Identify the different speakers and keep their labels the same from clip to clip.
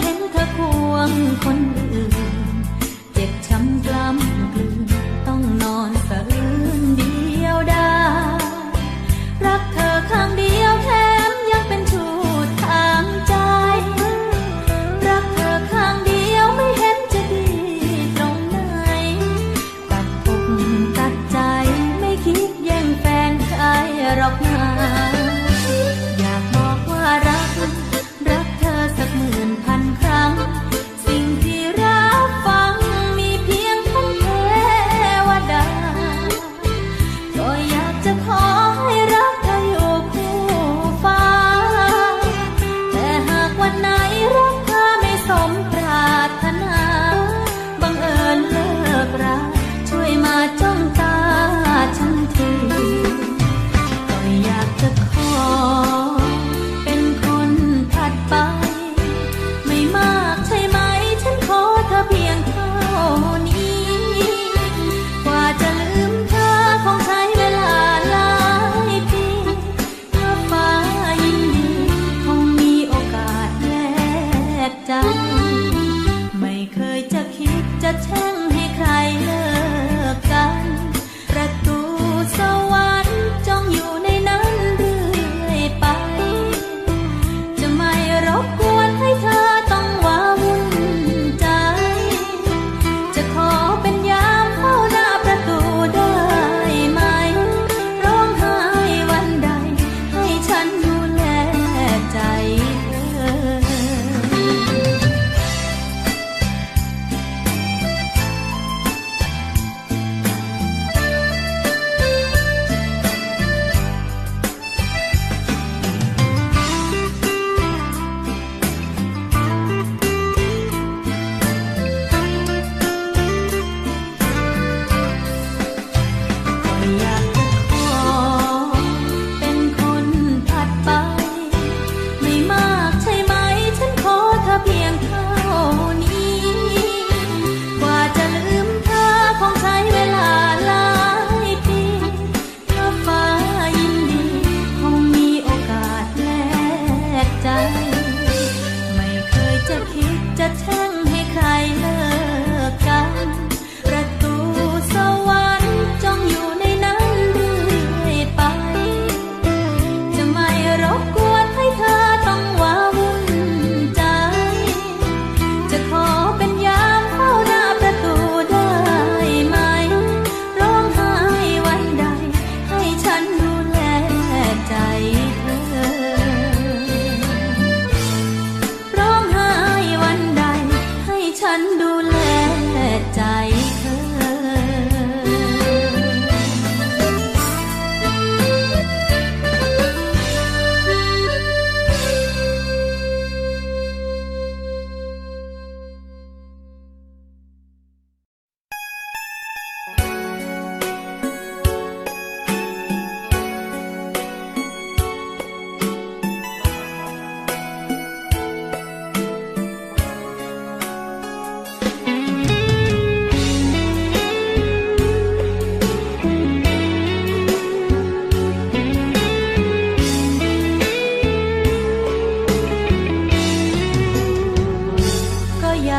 Speaker 1: เห็นเธอควงคน ขอเป็นยามเฝ้าหาประตูได้ไหม ร้องไห้วันใด ให้ฉันดูแลใจเธอ ร้องไห้วันใด ให้ฉันดู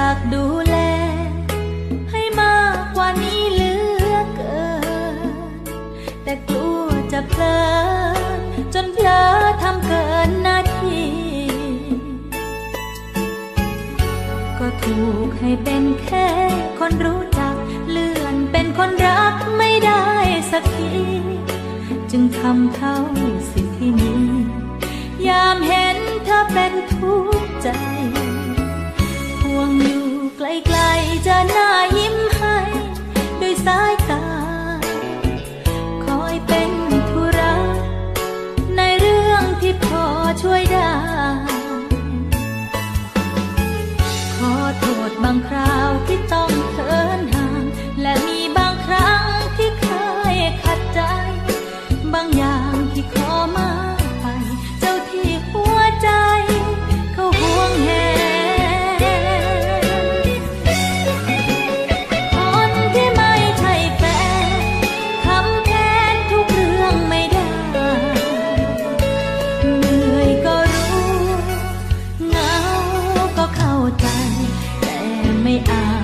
Speaker 1: ากดูแล ให้มากกว่านี้เหลือเกิน แต่กลัวจะเพลินจนเพลอทำเกินหน้าที่ ก็ถูกให้เป็นแค่คนรู้จัก เลื่อนเป็นคนรักไม่ได้สักที จึงทำเท่าสิ่งที่มียามเห็นเธอเป็นทุกข์ใจ ห่วง ไกลๆจะน่ายิ้มให้ด้วยสายตา คอยเป็นธุระในเรื่องที่พอช่วยได้ ขอโทษบางคราวที่ต้องเขินหา ไม่อา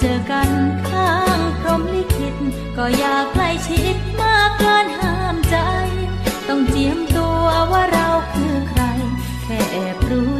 Speaker 1: เจอกันข้างพรมลิขิต ก็อยากใกล้ชิดมากเกินห้ามใจ ต้องเจียมตัวว่าเราคือใคร แค่แอบรู้